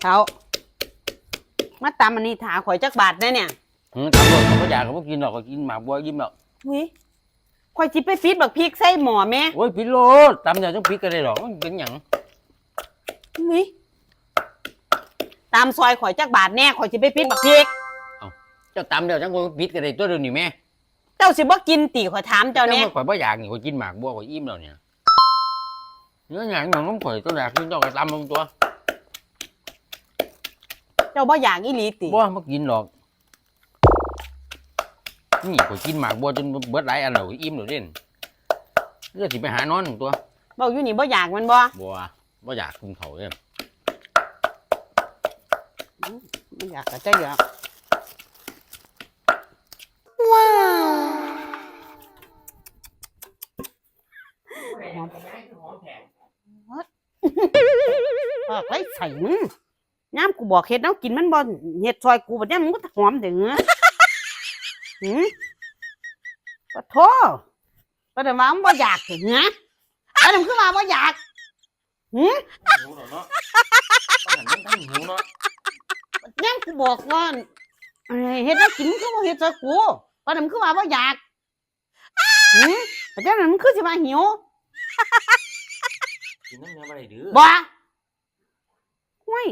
เท้ามาตามอันนี้ถาข่อยจักบาทได้เนี่ยอืมตำรวจเขาก็อยากเขาบ่กินหรอกเขากินหมากบัวยิ้มหรอกวิข่อยจิไปฟีดบักพริกใส่หม้อแม่โอ้ยพิษโลดตำเดี๋ยวต้องพริกกันได้หรอกมันเป็นหยังวิตามซอยข่อยจักบาทแน่ข่อยจิไปฟีดบักพริก เจ้าตำเดี๋ยวจังคนพิษกันได้ตัวเดียวนี่แม่เจ้าสิบ่กินติข่อยถามเจ้าแน่ข่อยบ่อยากนี่ข่อยกินหมากบัวข่อยอิ่มแล้วเนี่ยเนื้อหยังหนังน้ำข่อยตัวอยากกินเจ้ากระตำลงตัว เจ้าบ่อยากอีหลีติบัวบ่กินหรอก นี่ข่อยกินหมากบัวจนเบิดหลายอันแล้วข่อยอิ่มแล้วเด่นเลือสิไปหานอนตัวเว้าอยู่นี่บ่อยากแมันบ่บัวบ่อยากกินเขาวเด้บ่อยากก็ใจอยากว้าวปากไรใส่มึง ย่ามกูบอกเฮ็ดแล้วกินมันบ่เฮ็ดซอยกูบัดเนี้ยมึงก็หอมเด้อหืมปะโทปะเดี๋ยวมามึงบ่อยากถึงฮะปะเดี๋ยวมึงคือมาบ่อยากหืมหิวเนาะมันทั้งหิวเนาะย่ามกูบอกว่าเอ้ยเฮ็ดแล้วกินมึงคือบ่เฮ็ดซอยกูปะเดี๋ยวมึงคือมาบ่อยากหืมปะเดี๋ยวนั้นมึงคือสิมาหิวกินน้ำเนื้อบ่ได้ดื้อบ่ห้วย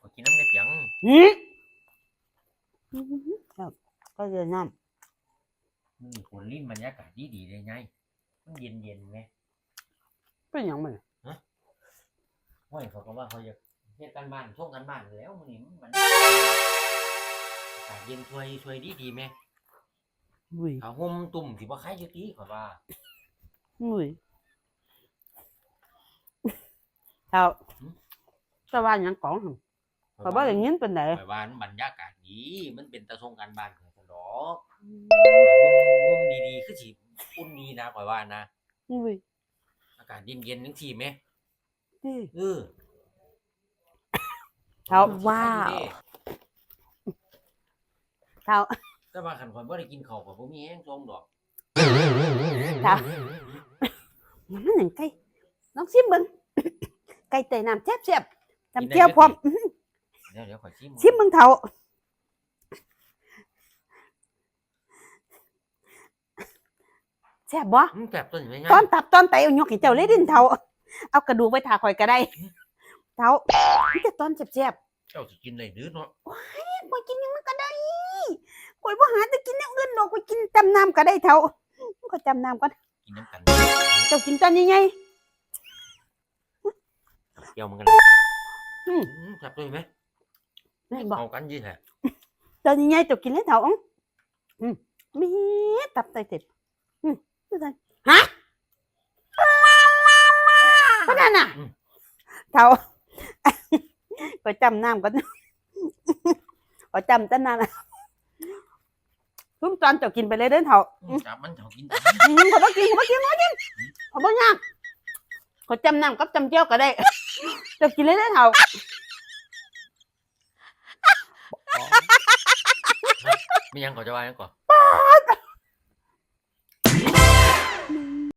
ข่อยกินน้ำได้เปียงหืมครับก็เดินน้นี่คนลิ้นบรรยากาศดีดีๆเลยไง มันเย็นเย็นๆไงำเป็นหยังมันห้อยเขาก็ว่าเขาจะเฮ็ดกันบ้านช่วงกันบ้านแล้วมันนี่มันอากาศเย็นช่วยช่วยดีดีๆไหมอุ้ยเอาห่มตุ่มสิบ่ใครอยู่ตีเขาว่าอุ้ยเอาจะว่าหยังก่อนหั่น เขาบ่ได้ยินเป็นไดข่อยว่ามันบรรยากาศดีมันเป็นตะทรงกันบ้านของสนอกห่มดีๆคือสิอุ่นดีนะข่อยว่านะอุ้ยอากาศเย็นเย็นๆจังซี่ไหมนี่เออเอาว้าวเอาแต่ว่าคันข่อยบ่ได้กินข้าวข่อยบ่มีแห้งทรงดอกเอามันมันหยังไก่ลองชิมเบิ่งไก่เตยน้ำแซ่บๆจำเจียวพร้อมอื้อหือเดี๋ยวเดี๋ยวข่อยชิมชิมเบิ่งเท่าแซ่บบ่อืมแซ่บต้นไหมไงตอนตับตอนไตเอายกให้เจ้าเลยเดินเท่าเอากระดูกไปถาข่อยก็ได้เท่านี่แต่ตอนแซ่บเจ้าสิกินได้ดื้อเนาะๆข่อยกินหยังมันก็ได้ข่อยบ่หาแต่กินอย่างอื่นดอกข่อยกินจำน้ำก็ได้เท่าข่อยจำน้ำก่อนกินน้ำกันเจ้ากินตอนยังไงเกี่ยวมันกันเลยอืมอืมแซ่บต้นไหม แม่นบอกเอากันยี่แท้ตอนยังไงเจ้ากินให้เท่าอื้ออืมมีตับไตเต็บอืมดูสิฮะก็นั่นน่ะเท่าข่อยจำน้ำก่อนข่อยจำตั้งนานนะทุ่มตอนเจ้ากินไปเลยเด้อเท่าอืมจับมันเถากินอืมเขาบ่กินเขาบ่กินเขาบ่กินเขาบ่ยากเขาจำน้ำกับจำเจียวก็ได้จะกินเลยได้อเท่า ไม่ยังก่อนจะว่ายังก่อน